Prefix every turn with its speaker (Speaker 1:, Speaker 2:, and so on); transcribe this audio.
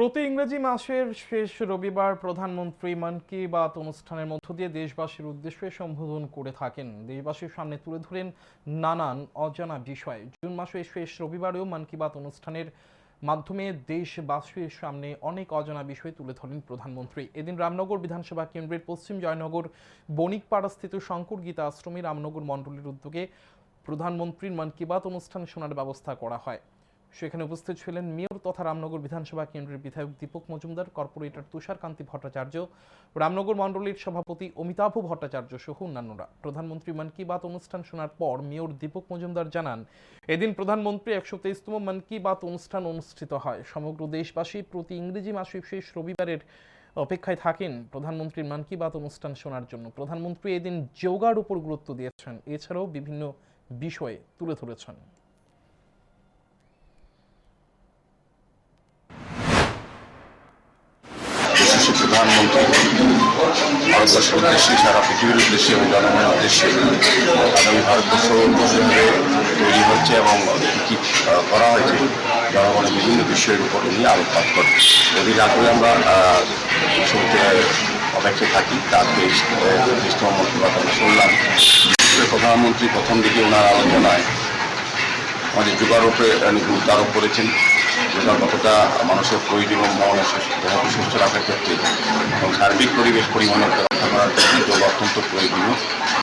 Speaker 1: প্রতি ইংরেজি মাসের শেষ রবিবার প্রধানমন্ত্রী মন কি বাত অনুষ্ঠানের মধ্য দিয়ে দেশবাসীর উদ্দেশ্যে সম্বোধন করে থাকেন। দেশবাসীর সামনে তুলে ধরেন নানান অজানা বিষয়। জুন মাসের শেষ রবিবারেও মন কি বাত অনুষ্ঠানের মাধ্যমে দেশবাসীর সামনে অনেক অজানা বিষয় তুলে ধরেন প্রধানমন্ত্রী। এদিন রামনগর বিধানসভা কেন্দ্রের পশ্চিম জয়নগর বণিকপাড়াস্থিত শঙ্কর গীতা আশ্রমে রামনগর মণ্ডলীর উদ্যোগে প্রধানমন্ত্রীর মন কি বাত অনুষ্ঠান শোনার ব্যবস্থা করা হয়। সেখানে উপস্থিত ছিলেন মেয়র তথা রামনগর বিধানসভা কেন্দ্রের বিধায়ক দীপক মজুমদার, কর্পোরেটর তুষারকান্তি ভট্টাচার্য, রামনগর মণ্ডলীর সভাপতি অমিতাভ ভট্টাচার্য সহ অন্যান্যরা। প্রধানমন্ত্রী মন কি বাত অনুষ্ঠান শোনার পর মেয়র দীপক মজুমদার জানান, এদিন প্রধানমন্ত্রী একশো তেইশতম মন কি বাত অনুষ্ঠান অনুষ্ঠিত হয়। সমগ্র দেশবাসী প্রতি ইংরেজি মাসের শেষ রবিবারের অপেক্ষায় থাকেন প্রধানমন্ত্রীর মন কি বাত অনুষ্ঠান শোনার জন্য। প্রধানমন্ত্রী এদিন যোগার উপর গুরুত্ব দিয়েছেন। এছাড়াও বিভিন্ন বিষয়ে তুলে ধরেছেন।
Speaker 2: প্রধানমন্ত্রী ভারতবর্ষের উদ্দেশ্যে সারা পৃথিবীর উদ্দেশ্যে এবং জনগণের উদ্দেশ্যে আগামী ভারতবর্ষ কীভাবে তৈরি হচ্ছে এবং কী করা হয়েছে জনগণের বিভিন্ন বিষয়ের উপর নিয়ে আলোকপাত করে অধিক আগ্রহে আমরা আহ, শুনতে অপেক্ষায় থাকি তার দেশ দেশতম মন্ত্রীবাদ আমরা শুনলাম। প্রধানমন্ত্রী প্রথম দিকে ওনার আলোচনায় আমাদের যুগারোপে গুরুত্ব আরোপ করেছেন যোগা কতটা মানুষের প্রয়োজনীয় মনের সুস্থ- সুস্থ রাখার ক্ষেত্রে এবং সার্বিক পরিবেশ পরিমাণকে রক্ষা করার জন্য যোগ অত্যন্ত প্রয়োজনীয়।